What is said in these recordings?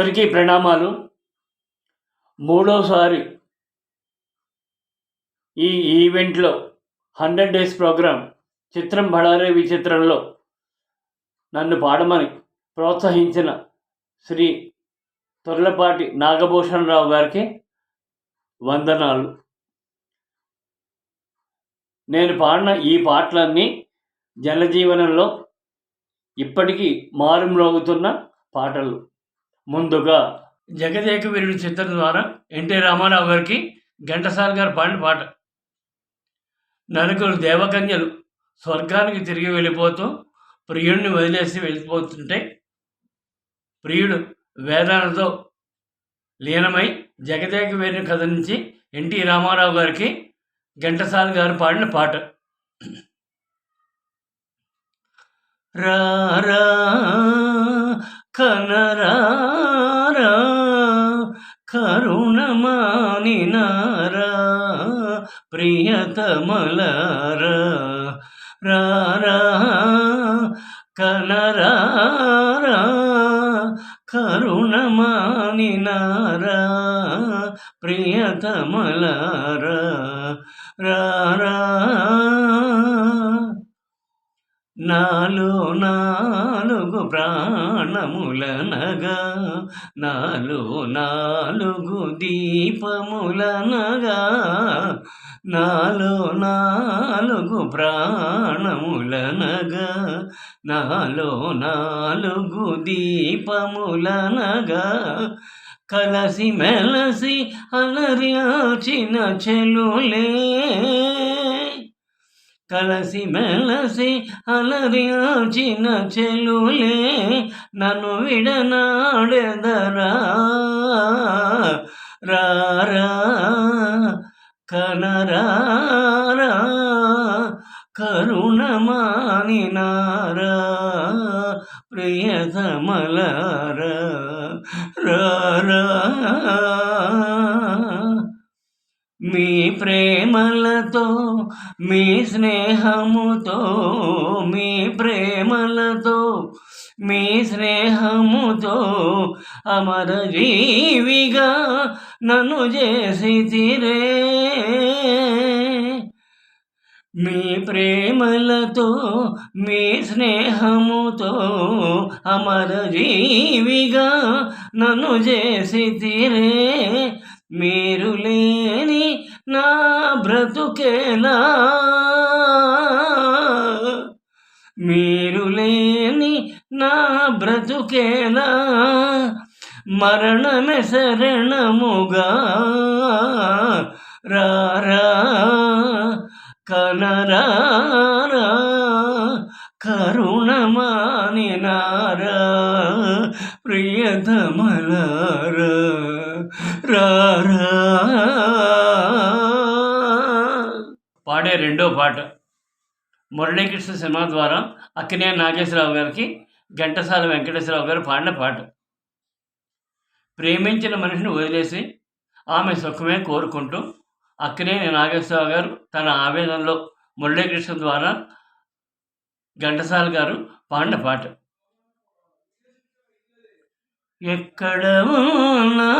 అందరికీ ప్రణామాలు. మూడోసారి ఈ ఈవెంట్లో హండ్రెడ్ డేస్ ప్రోగ్రాం చిత్రం బడారే విచిత్రంలో నన్ను పాడమని ప్రోత్సహించిన శ్రీ తొర్లపాటి నాగభూషణరావు గారికి వందనాలు. నేను పాడిన ఈ పాటలన్నీ జనజీవనంలో ఇప్పటికీ మారుమ్రోగుతున్న పాటలు. ముందుగా జగదేక వీరుడు చిత్రం ద్వారా ఎన్టీ రామారావు గారికి ఘంటసాల గారు పాడిన పాట. నలుగురు దేవకన్యలు స్వర్గానికి తిరిగి వెళ్ళిపోతూ ప్రియుడిని వదిలేసి వెళ్ళిపోతుంటే ప్రియుడు వేదనతో లీనమై జగదేక వీరుని కథ నుంచి ఎన్టీ రామారావు గారికి ఘంటసాల గారు పాడిన పాట. రా కనరారా కరుణమానినారా ప్రియతమలారా రారా కనరారా కరుణమానినారా ప్రియతమలారా రారా. నాలో నాలుగు ప్రాణములనగా నాలో నాలుగు దీపములనగా నాలో నాలుగు ప్రాణములనగా నాలో నాలుగు దీపములనగా కలసి మెలసి అలరియాచిన చెలులే కలసి మెలసి అలరియాచిన చెలులే నన్ను విడనాడెదరా? రారా కనరారా కరుణమానినారా ప్రియతమలారా? రారా మీ ప్రేమలతో మీ స్నేహముతో మీ ప్రేమలతో మీ స్నేహముతో అమర జీవిగా నన్ను చేసి తీరే మీ ప్రేమలతో మీ స్నేహముతో అమర జీవిగా నన్ను చేసి తీరే మీరు లే నా బ్రతుకేలా మీరు లేని నా బ్రతుకేలా మరణమే శరణముగా రారా మురళీకృష్ణ సినిమా ద్వారా అక్కినే నాగేశ్వరరావు గారికి ఘంటసాల వెంకటేశ్వరరావు గారు పాడిన పాట. ప్రేమించిన మనిషిని వదిలేసి ఆమె సుఖమే కోరుకుంటూ అక్కినేని నాగేశ్వరరావు గారు తన ఆవేదనలో మురళీకృష్ణ ద్వారా ఘంటసాల గారు పాడిన పాట. ఎక్కడ ఉన్నా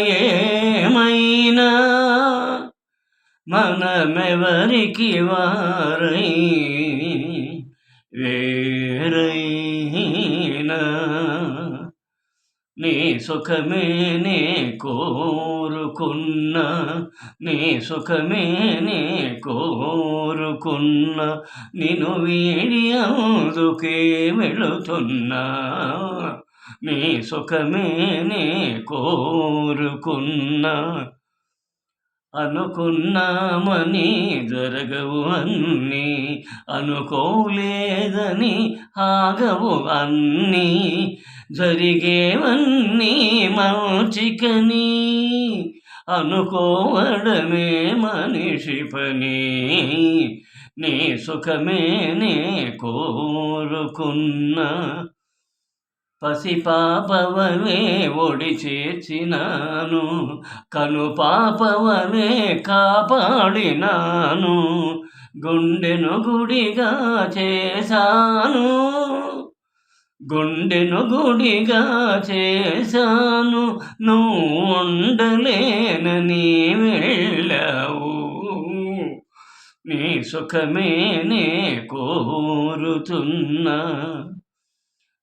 ఏమైనా మనమెవరికి వారై వేరైనా? నీ సుఖమే నే కోరుకున్నా నీ సుఖమే నే కోరుకున్న నిన్ను వీడి అందుకే వెళుతున్నా. నీ సుఖమే నే కోరుకున్నా అనుకున్నామని జరగవు అన్ని అనుకోలేదని ఆగవు అన్నీ జరిగేవన్నీ మంచికని అనుకోవడమే మనిషి పని నీ సుఖమే నే కోరుకున్నా. పసిపాపవలే ఒడి చేర్చినాను కను పాపవనే కాపాడినాను గుండెను గుడిగా చేశాను గుండెను గుడిగా చేశాను నువ్వు ఉండలేనని వెళ్ళావు. నీ సుఖమే నే కోరుతున్నా.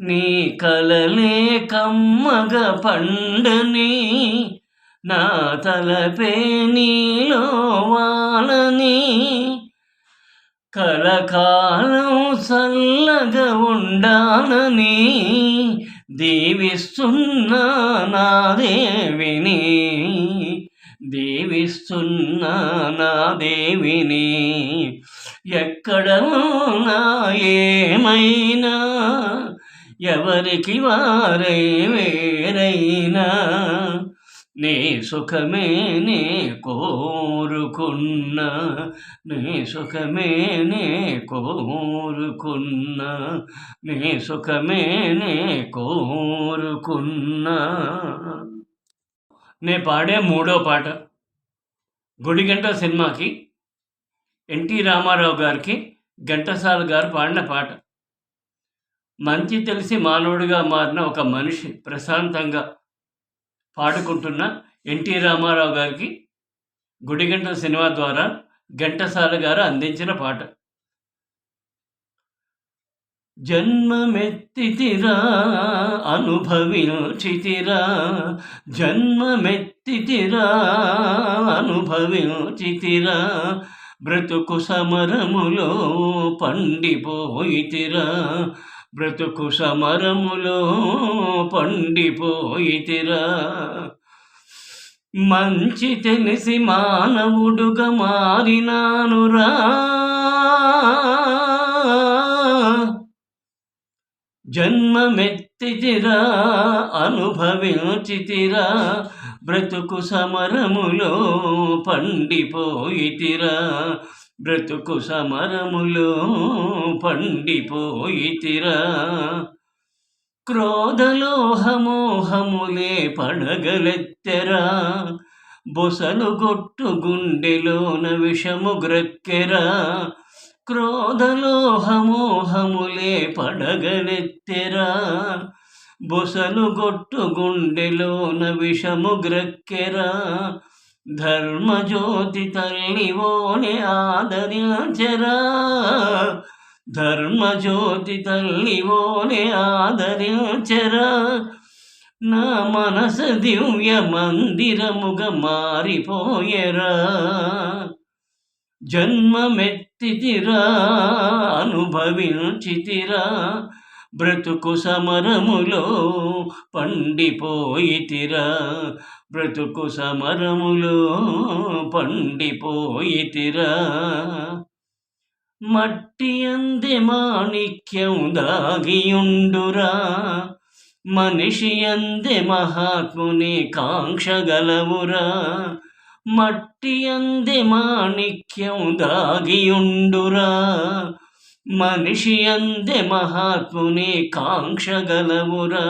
నీ కలలే కమ్మగ పండని నా తలపే నీలో వాలని. కలకాలం చల్లగా ఉండాలని దీవిస్తున్నా నా దేవిని దీవిస్తున్నా నా దేవిని. ఎక్కడ నా ఏమైనా ఎవరికి వారై వేరైనా? నీ సుఖమే నే కోరుకున్నా. నీ సుఖమే నే కోరుకున్నా. నీ సుఖమే నే కోరుకున్నా. నే పాడే మూడో పాట. గుడిగంట సినిమాకి ఎన్టీ రామారావు గారికి ఘంటసాల గారు పాడిన పాట. మంచి తెలిసి మానవుడిగా మారిన ఒక మనిషి ప్రశాంతంగా పాడుకుంటున్న ఎన్టీ రామారావు గారికి గుడిగంట సినిమా ద్వారా ఘంటసాల గారు అందించిన పాట. జన్మమెత్తితిరా అనుభవించితిరా జన్మమెత్తితిరా అనుభవించితిరా బ్రతుకు సమరములో పండిపోయితిరా బ్రతుకు సమరములో పండిపోయితిరా. మంచి తెలిసి మానవుడుగా మారినానురా. జన్మమెత్తితిరా అనుభవించితిరా. బ్రతుకు సమరములో పండిపోయితిరా. బ్రతుకు సమరములో పండిపోయితిరా. క్రోధలోహమోహములే పడగలెత్తెరా. బొసలు గొట్టు గుండెలోన విషము గ్రక్కెరా. క్రోధలోహమోహములే పడగలెత్తెరా. బొసలు గొట్టు గుండెలోన విషము గ్రక్కెరా. ధర్మజ్యోతి తల్లివోని ఆదరించరా ధర్మజ్యోతి తల్లివోని ఆదరించరా నా మనసు దివ్య మందిరముగ మారిపోయరా. జన్మమెత్తితిరా అనుభవించితిరా బ్రతుకు సమరములో పండిపోయితిరా. బ్రతుకు సమరములో పండిపోయితిరా. మట్టి అంది మాణిక్యం దాగియుండురా. మనిషి అంది మహాత్ముని కాంక్ష గలవురా మట్టి అంది మాణిక్యం దాగియుండురా. మనిషి అందే మహాత్ముని కాంక్షగలవురా.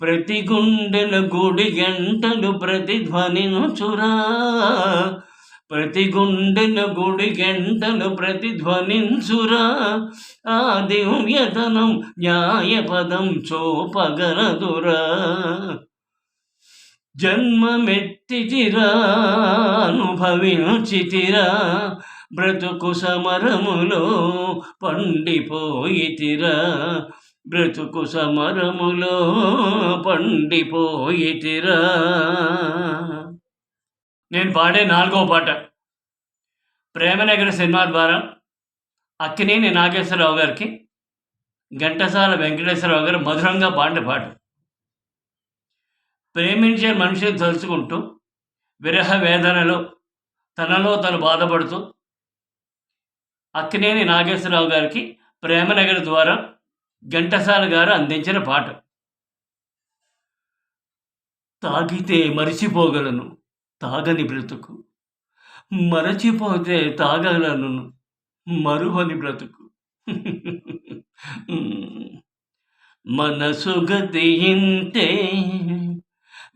ప్రతి గుండెల గుడి గంటలు ప్రతిధ్వనించురా ప్రతి గుండెల గుడి గంటలు ప్రతిధ్వనించురా ఆ దివ్యతనం న్యాయపదం చూపగలదురా. జన్మమెత్తితిరా అనుభవించితిరా. బ్రతుకు సమరములో పండిపోయితిరా. బ్రతుకు సమరములో పండిపోయితిరా. నేను పాడే నాలుగో పాట. ప్రేమనగర సినిమా ద్వారా అక్కినేని నాగేశ్వరరావు గారికి ఘంటసాల వెంకటేశ్వరరావు గారు మధురంగా పాడిన పాట. ప్రేమించే మనిషిని తలుచుకుంటూ విరహ వేదనలో తనలో తను బాధపడుతూ అక్కినేని నాగేశ్వరరావు గారికి ప్రేమనగర్ ద్వారా ఘంటసాల గారు అందించిన పాట. తాగితే మరిచిపోగలను తాగని బ్రతుకు. మరచిపోతే తాగలను మరువని బ్రతుకు. మనసు గతి ఇంతే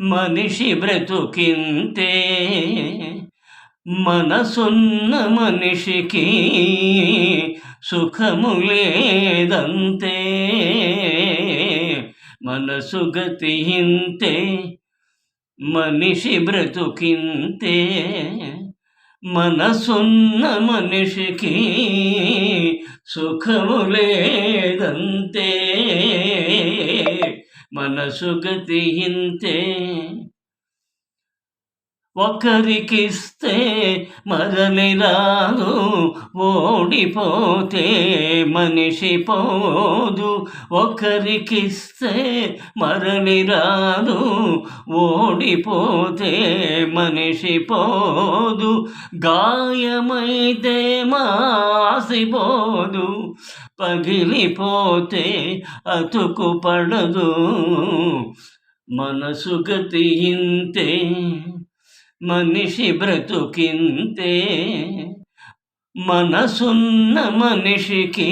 మనిషి బ్రతుకింతే మనసున్న మనిషికి సుఖము లేదంతే. మనసు గతి ఇంతే మనిషి బ్రతుకింతే. మనసున్న మనిషికి సుఖము లేదంతే. మనసు గతి ఇంతే ఒకరికిస్తే మరలి రాదు ఓడిపోతే మనిషి పోదు. ఒకరికిస్తే మరలి రాదు ఓడిపోతే మనిషి పోదు. గాయమైతే మాసిపోదు పగిలిపోతే అతుకు పడదు మనసు గతి ఇంతే మనిషి బ్రతుకింతే మనసున్న మనిషికి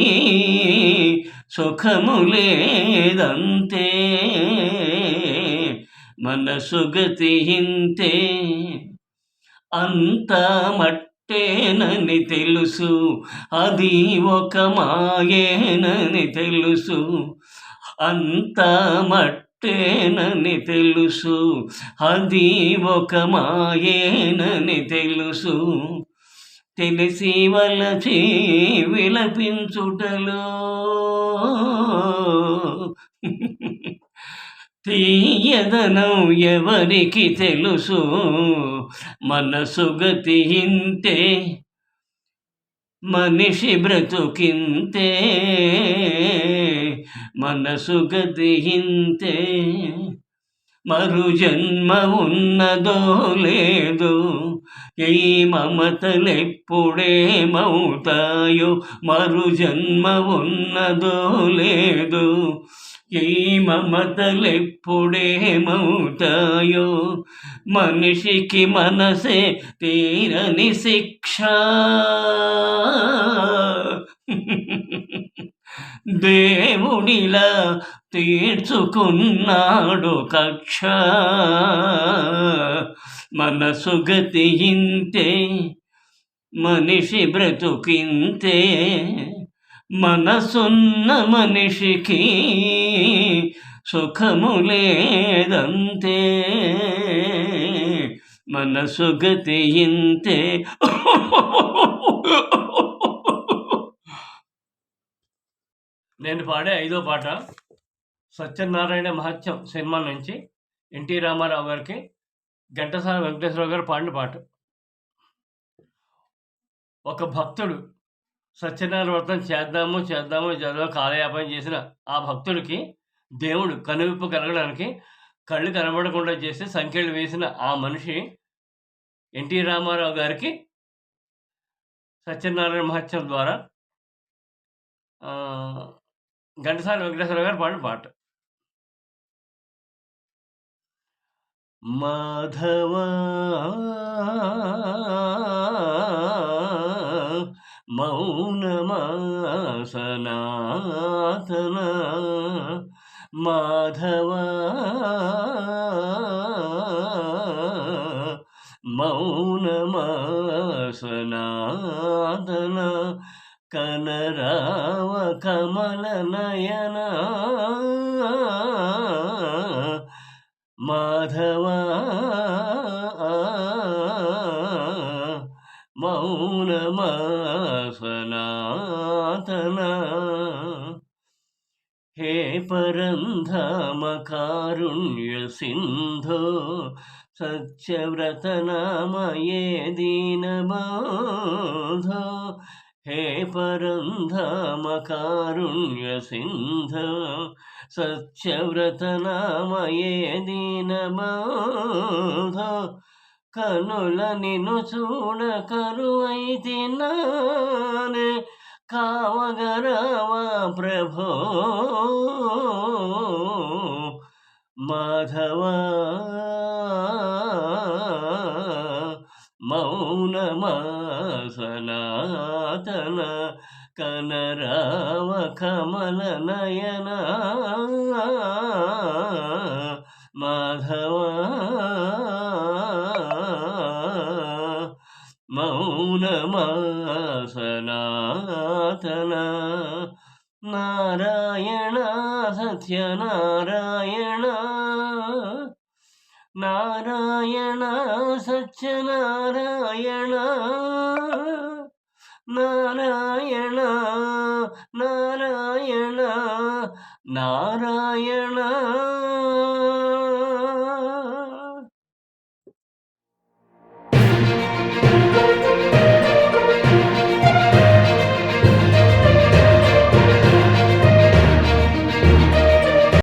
సుఖము లేదంతే. మనసు గతి ఇంతే అంత మట్టేనని తెలుసు. అది ఒక మాయేనని తెలుసు. అంత మట్ తేనని తెలుసు. అది ఒక మాయేనని తెలుసు. తెలిసి వలచి విలపించుటలో. తీయదనం ఎవరికి తెలుసు? మనసు గతి ఇంతే మనిషి బ్రతుకింతే. మనసు గతిహింతే మరు జన్మ ఉన్నదో లేదో ఈ మమతలెప్పుడేమవుతాయో మరు జన్మ ఉన్నదో లేదో ఈ మమతలెప్పుడేమవుతాయో మనిషికి మనసే తీరని శిక్ష. దేవుడిలా తీర్చుకున్నాడు కక్ష. మనసు గతి ఇంతే మనిషి బ్రతుకింతే మనసున్న మనిషికి సుఖము లేదంతే. మనసు గతి ఇంతే నేను పాడే ఐదో పాట సత్యనారాయణ మహత్యం సినిమా నుంచి ఎన్టీ రామారావు గారికి ఘంటసాల వెంకటేశ్వరరావు గారు పాడిన పాట. ఒక భక్తుడు సత్యనారాయణ వ్రతం చేద్దాము చేద్దాము చేద్దాము కాలయాపన చేసిన ఆ భక్తుడికి దేవుడు కనువిప్పు కలగడానికి కళ్ళు కనబడకుండా చేసి సంఖ్యలు వేసిన ఆ మనిషి ఎన్టీ రామారావు గారికి సత్యనారాయణ మహత్యం ద్వారా ఘంటసాల వెంకటేశ్వర గారు పాడిన పాట. మాధవ మౌనమాసనాథన మాధవ మౌనమాసనాథనా కనరావ కమల నయన. మాధవ మౌనమాసనాతన హే పరంధామ కారుణ్య సింధో సత్యవ్రతనామయే దీనబాధో. हे परन्धामकारुण्यसिन्ध సత్యవ్రతనామయే దీనబాధ కనుల నిన్ను చూడ కరువైతి నానే కావగరవా ప్రభో మాధవా మౌనమా సనాతన కనరావ కమల నయన మాధవ మౌనమాసనాతన నారాయణ సత్యనారాయణ നാരായണ സച്ചനാരായണ നാരായണ നാരായണ നാരായണ.